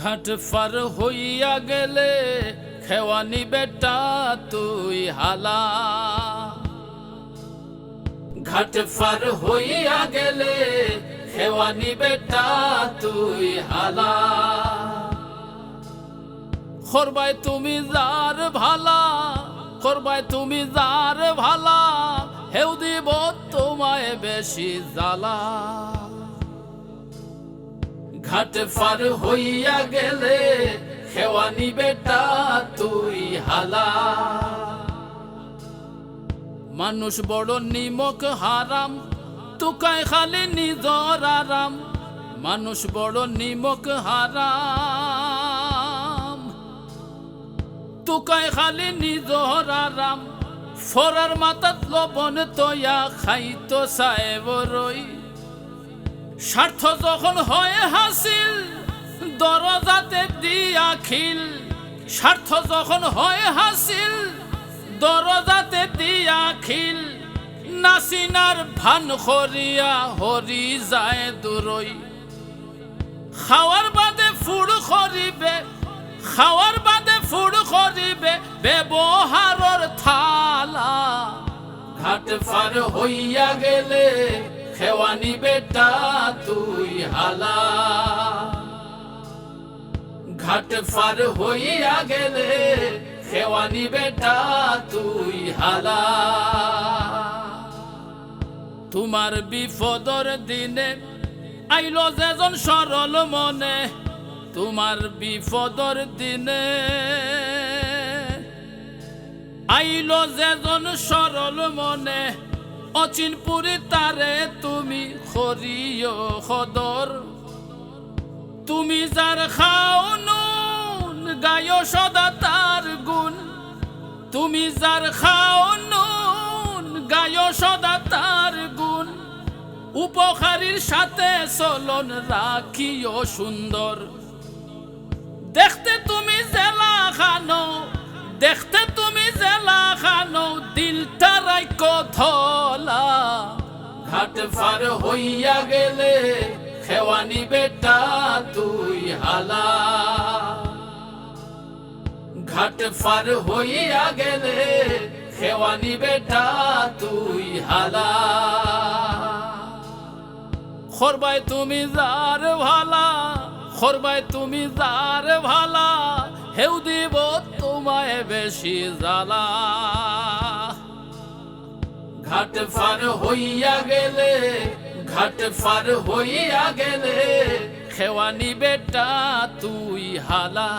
ঘাট ফার হইয়া গেলে, খেওয়ানি বেটা তুই হালা। ঘাট ফার হইয়া গেলে, খেওয়ানি বেটা তুই হালা। খরবাই তুমি যার ভালা খরবাই তুমি যার ভালা, হেউ দিব তোমায় বেশি জ্বালা। ঘাট ফার হইয়া গেলে খেওয়ানি বেটা তুই হালা। মানুষ বড় নিমক হারাম, তুকায় খালি নিজর আরাম। মানুষ বড় নিমক হারাম, তুকায় খালি নিজর আরাম। ফরার মাতাত লবণ তয়া খাইতো সাহেব রই। স্বার্থ যখন হয় হাসিল, দরজাতে দিয়া খিল। স্বার্থ যখন হয় হাসিল, দরজাতে দিয়া খিল। নাসিনার ভান খরিয়া হরি যায় দূরই। খাওয়ার বাদে ফুড় করিবে, খাওয়ার বাদে ফুড় করিবে, ব্যবহারর থালা। ঘাট ফার হইয়া গেলে খেওয়ানি বেটা তুই হালা। ঘাট ফার হইয়া গেলে খেওয়ানি বেটা, তুই হালা। তোমার বিপদর দিনে আইলো যেজন সরল মনে, তোমার বিপদর দিনে আইলো যেজন সরল মনে, অচিনপুরি তারে খরিয় সদর তুমি যার খাও নুন গায় সদা তার গুণ। তুমি যার খাও নুন গায় সদা তার গুণ। উপকারীর সাথে চলন রাখিও সুন্দর। দেখতে তুমি জেলা খানো, দেখতে তুমি জেলা খানো, দিলটা রাইক ধলা। ঘাট ফার হইয়া গেলে খেওয়ানি বেটা তুই হালা। ঘাট ফার হইয়া গেলে খেওয়ানি বেটা তুই হালা। খরবাই তুমি যার ভালা খরবাই তুমি যার ভালা, হেউ দিব তোমায় বেশি জ্বালা। ঘাট ফার হইয়া গেলে ঘাট ফার হইয়া গেলে খেওয়ানি বেটা তুই হালা।